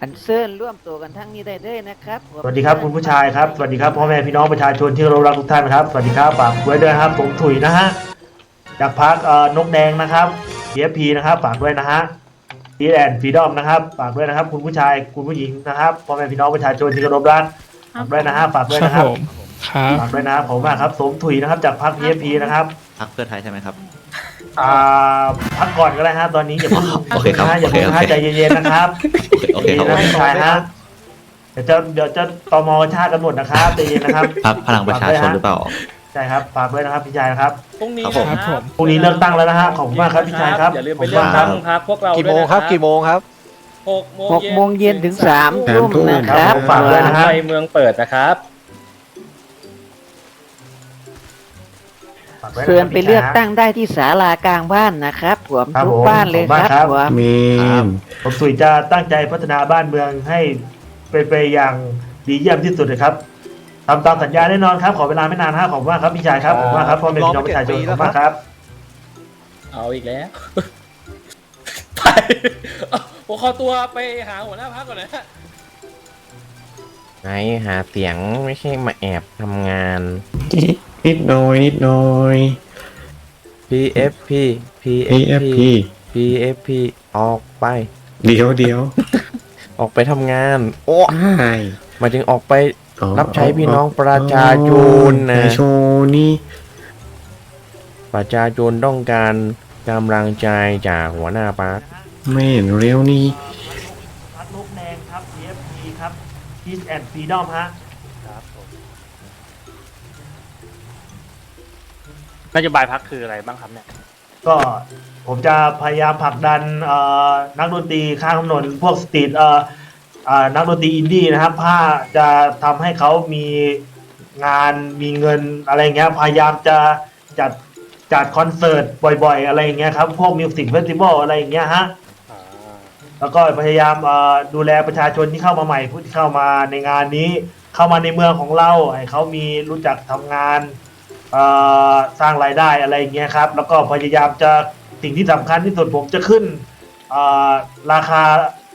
อันเซิญร่วมตัวกันทั้งนี้ได้เลยนะครับผม สวัสดีครับคุณผู้ชายครับสวัสดีครับพ่อแม่พี่น้องประชาชนที่เคารพรักทุกท่านครับสวัสดีครับฝากไว้ด้วยนะครับผมถุยนะฮะจากพักเอ่อนกแดงนะครับ TFP นะครับฝากด้วยนะฮะ p ีแอนฟีดอมนะครับฝากด้วยนะครับคุณผู้ชายคุณผู้หญิงนะครับพ่อแม่พี่น้องประชาชนที่เคารพรักฝากด้วยนะฮะฝากด้วยครับนะครับผมครับ ฝากด้วยนะครับผมมากครับสมถุยนะครับจากพัก TFP นะครับ พักเพื่อไทยใช่ไหมครับ อ่าพักก่อนก็ได้ฮะตอนนี้อย่าเพิ่งโอเคครับนะฮะอย่าเพิ่งโอเคฮะโอเคใจเย็นๆนะครับโอเคโอเคใจครับเย็นนะพี่ชายฮะเดี๋ยวจะเดี๋ยวจะตมชาติกันหมดนะครับใจเย็นนะครับ พักพลังประชาชนหรือเปล่า ใช่ครับฝากด้วยนะครับพี่ชายนะครับพรุ่งนี้ครับผม นะครับผมพรุ่งนี้เลือกตั้งแล้วนะฮะขอบคุณมากครับพี่ชายครับอย่าลืมขไปอบคุณเลือกมากคตั้รับงพักพวกเรากี่ด้โมวยงนะครับกี่โมงครับ หกโมงหกโมงเย็นถึงสามสามทุ่มทุ่ม นะครับฝากด้วยนะฮะ ไปเมืองเปิดนะครับ เชิญไปเลือกพี่ชายฮะตั้งได้ที่ศาลากลางบ้านนะครับผมครับทุกผมบ้านเลยขอบคุณคมากรับครับผมเมนผมสุยจะตั้งใจพัฒนาบ้านเมืองให้เป็นไปอย่างดีเยี่ยมที่สุดเลยครับทำตามสัญญาแน่นอนครับ ขอเวลาไม่นานฮะขอบคุณมากครับพี่ชายครับขอบคุณมากครับพ่อแม่พี่น้องประชาชนขอบคุณมากครับ เอาอีกแล้วไปเอาผมขอตัวไปหาหัวหน้าพักก่อนนะฮะไหนหาเสียงไม่ใช่มาแอบทำงาน นิดหน่อยนิดหน่อย PFP AFP PFP ออกไป เดี๋ยวเดี๋ยวออกไปทำงาน โอ้ใช่หมายถึงออกไปอ๋อรับใช้พี่น้องประชาชนนะประชาชนนี่ประชาชนต้องการกำลังใจจากหัวหน้าปาร์คไม่เห็นเร็วนี่พัดลูกแดงครับ TFP ครับ Peace and Freedom ฮะ นโยบายพักคืออะไรบ้างครับเนี่ย ก็ผมจะพยายามผลักดันเอ่อนักดนตรีข้างถนนพวกสตรีทเอ่อเอ่อนักดนตรีอินดี้นะครับผ้าจะทำให้เขามีงานมีเงินอะไรเงี้ยพยายามจะจัดจัดคอนเสิร์ตบ่อยๆ อะไรอย่างเงี้ยครับ พวกมิวสิกเฟสติวัลอะไรอย่างเงี้ยฮะแล้วก็พยายามเอ่อดูแลประชาชนที่เข้ามาใหม่ผู้ที่เข้ามาในงานนี้ เข้ามาในเมืองของเราให้เขามีรู้จักทำงานเอ่อ สร้างรายได้อะไรอย่างเงี้ยครับแล้วก็พยายามจะสิ่งที่สำคัญที่สุดผมจะขึ้นเอ่อราคา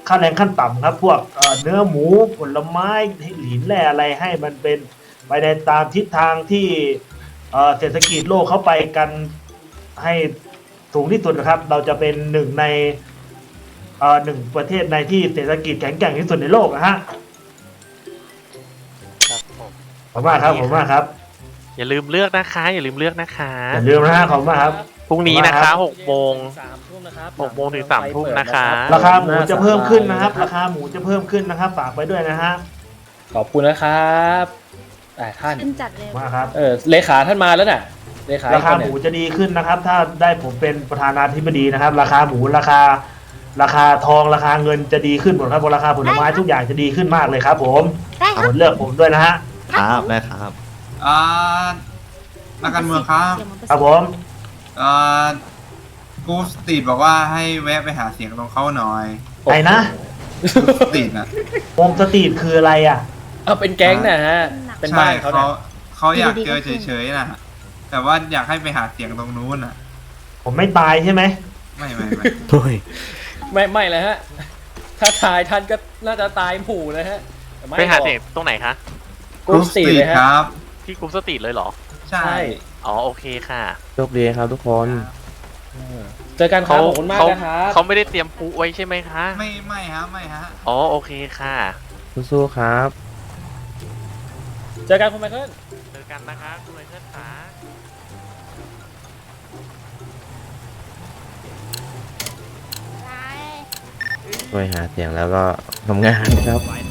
ค่าแรงขั้นต่ำครับ พวกเอ่อเนื้อหมูผลไม้หลินแร่อะไรให้มันเป็นไปในตามทิศทางที่เอ่อเศรษฐกิจโลกเขาไปกันให้สูงที่สุดนะครับ เราจะเป็นหนึ่งในเอ่อหนึ่งประเทศในที่เศรษฐกิจแข็งแกร่งที่สุดในโลกนะฮะครับผมขอบคุณมากครับขอบคุณมากครับ อย่าลืมเลือกนะคะ อย่าลืมเลือกนะคะอย่าลืมนะฮะขอบคุณมากครับ พรุ่งนี้นะคะหกโมง สามทุ่มนะครับหกโมงถึงสามทุ่มนะคะ ราคาหมูจะเพิ่มขึ้นนะครับ ราคาหมูจะเพิ่มขึ้นนะครับ ฝากไปด้วยนะฮะ ขอบคุณนะครับแต่ท่าน ขึ้นจัดเลยมากครับ เออเลขาท่านมาแล้วน่ะ เลขาราคาอีกนหเนี่ยมูจะดีขึ้นนะครับ ถ้าได้ผมเป็นประธานาธิบดีนะครับ ราคาหมูราคา ราคาทองราคาเงินจะดีขึ้นหมดครับราคาผลไม้ทุกอย่างจะดีขึ้นมากเลยครับ ผมได้คเอารับเลือกผมด้วยนะฮะ ครับได้ครับ อ่านักการเมืองครับครับผม อ่ากูสตรีทบอกว่าให้แวะไปหาเสียงตรงเขาหน่อยไอ้นะกูสตรีทนะโฮมสตรีทคืออะไรอะ เอาเป็นแก๊งนะฮะ เป็นใช่บ้านเขาเขาเนี่ยเขาอยากเจอเฉยๆนะแต่ว่าอยากให้ไปหาเสียงตรงนู้นน่ะ ผมไม่ตายใช่ไหมไม่ไม่ไม่โอ้ยไม่ไม่เลยฮะ ถ้าตายท่านก็น่าจะตายหมู่เลยฮะแต่ม่ไปหาเสียงตรงไหนคะ กูสตีเลยคฮะรับ ที่กรุ๊ปสตรีทเลยเหรอใช่ใช่ อ๋อโอเคค่ะโชคดีครับทุกคน เจอกันครับเขาขอบคุณมากเขานะครับเขาไม่ได้เตรียมปูไว้ใช่ไหมคะ ไม่ไม่ฮะไม่ฮะอ๋อโอเคค่ะ สู้ๆครับ เจอกันคุณไมเคิลเจอกันนะคะคุณไมเคิลขาช่วยหาเสียงแล้วก็ทำงานครับ